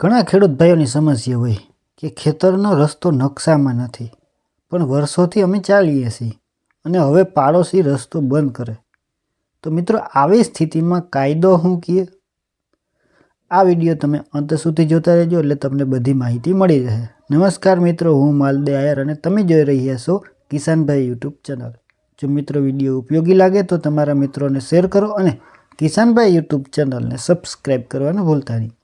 ઘણા ખેડૂત ભાઈઓની સમસ્યા હોય કે ખેતરનો રસ્તો નકશામાં નથી, પણ વર્ષોથી અમે ચાલીએ છીએ અને હવે પાડોશી રસ્તો બંધ કરે. તો મિત્રો, આવી સ્થિતિમાં કાયદો શું કહે આ વીડિયો તમે અંત સુધી જોતા રહેજો એટલે તમને બધી માહિતી મળી રહે. નમસ્કાર મિત્રો, હું માલદે આયર અને તમે જોઈ રહ્યા છો કિસાનભાઈ યુટ્યુબ ચેનલ. જો મિત્રો વીડિયો ઉપયોગી લાગે તો તમારા મિત્રોને શેર કરો અને કિસાનભાઈ યુટ્યુબ ચેનલને સબસ્ક્રાઈબ કરવાનું ભૂલતા નહીં.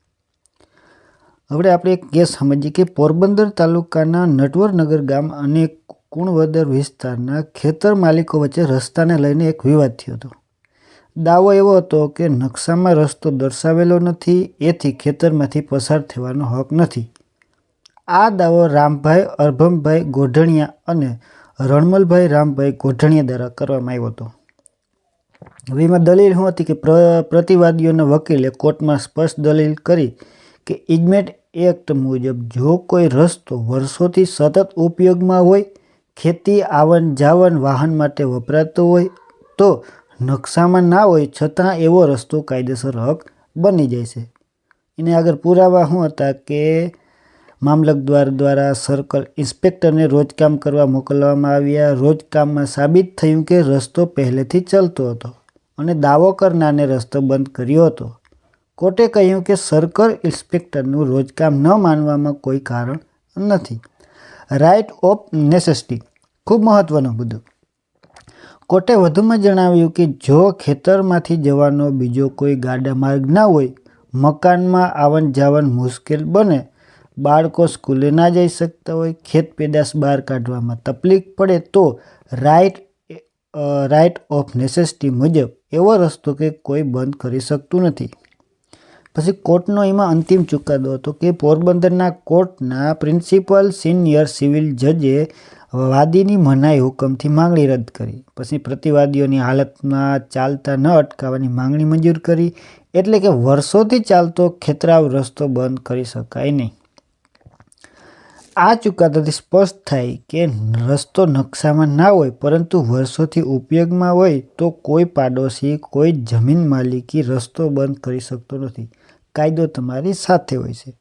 હવે આપણે એક કેસ સમજીએ કે પોરબંદર તાલુકાના નટવરનગર ગામ અને કુણવદર વિસ્તારના ખેતર માલિકો વચ્ચે રસ્તાને લઈને એક વિવાદ થયો હતો. દાવો એવો હતો કે નકશામાં રસ્તો દર્શાવેલો નથી, એથી ખેતરમાંથી પસાર થવાનો હક નથી. આ દાવો રામભાઈ અરભમભાઈ ગોઢણિયા અને રણમલભાઈ રામભાઈ ગોઢણિયા દ્વારા કરવામાં આવ્યો હતો. હવે એમાં દલીલ શું હતી કે પ્ર, પ્રતિવાદીઓના વકીલે કોર્ટમાં સ્પષ્ટ દલીલ કરી કે ઇજમેટ એક્ટ મુજબ જો કોઈ રસ્તો વર્ષોથી સતત ઉપયોગમાં હોય, ખેતી, આવન જાવન, વાહન માટે વપરાતો હોય, તો નકશામાં ના હોય છતાં એવો રસ્તો કાયદેસર હક બની જાય છે. એને આગળ પુરાવા શું હતા કે મામલતદાર દ્વારા સર્કલ ઇન્સ્પેક્ટરને રોજકામ કરવા મોકલવામાં આવ્યા. રોજકામમાં સાબિત થયું કે રસ્તો પહેલેથી ચાલતો હતો અને દાવો કરનારને રસ્તો બંધ કર્યો હતો. કોર્ટે કહ્યું કે સર્કલ ઇન્સ્પેક્ટરનું રોજકામ ન માનવામાં કોઈ કારણ નથી. રાઇટ ઓફ નેસેસિટી ખૂબ મહત્ત્વનો મુદ્દો. કોર્ટે વધુમાં જણાવ્યું કે જો ખેતરમાંથી જવાનો બીજો કોઈ ગાડા માર્ગ ના હોય, મકાનમાં આવન જાવન મુશ્કેલ બને, બાળકો સ્કૂલે ના જઈ શકતા હોય, ખેત પેદાશ બહાર કાઢવામાં તકલીફ પડે તો રાઇટ રાઇટ ઓફ નેસેસિટી મુજબ એવો રસ્તો કે કોઈ બંધ કરી શકતું નથી. પછી કોર્ટનો એમાં અંતિમ ચુકાદો હતો કે પોરબંદરના કોર્ટના પ્રિન્સિપલ સિનિયર સિવિલ જજે વાદીની મનાઈ હુકમથી માંગણી રદ કરી. પછી પ્રતિવાદીઓની હાલતમાં ચાલતા ન અટકાવવાની માંગણી મંજૂર કરી. એટલે કે વર્ષોથી ચાલતો ખેતરાવ રસ્તો બંધ કરી શકાય નહીં. આ ચુકાદાથી સ્પષ્ટ થાય કે રસ્તો નકશામાં ના હોય, પરંતુ વર્ષોથી ઉપયોગમાં હોય તો કોઈ પાડોશી, કોઈ જમીન માલિકી રસ્તો બંધ કરી શકતો નથી. કાયદો તમારી સાથે હોય છે.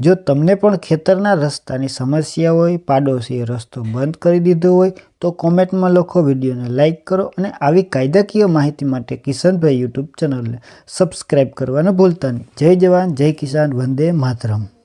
જો તમને પણ ખેતરના રસ્તાની સમસ્યા હોય, પાડોશીએ રસ્તો બંધ કરી દીધો હોય, તો કોમેન્ટમાં લખો, વિડીયોને લાઇક કરો અને આવી કાયદાકીય માહિતી માટે કિશનભાઈ યુટ્યુબ ચેનલને સબસ્ક્રાઈબ કરવાનું ભૂલતા નહીં. જય જવાન, જય કિસાન, વંદે માતરમ.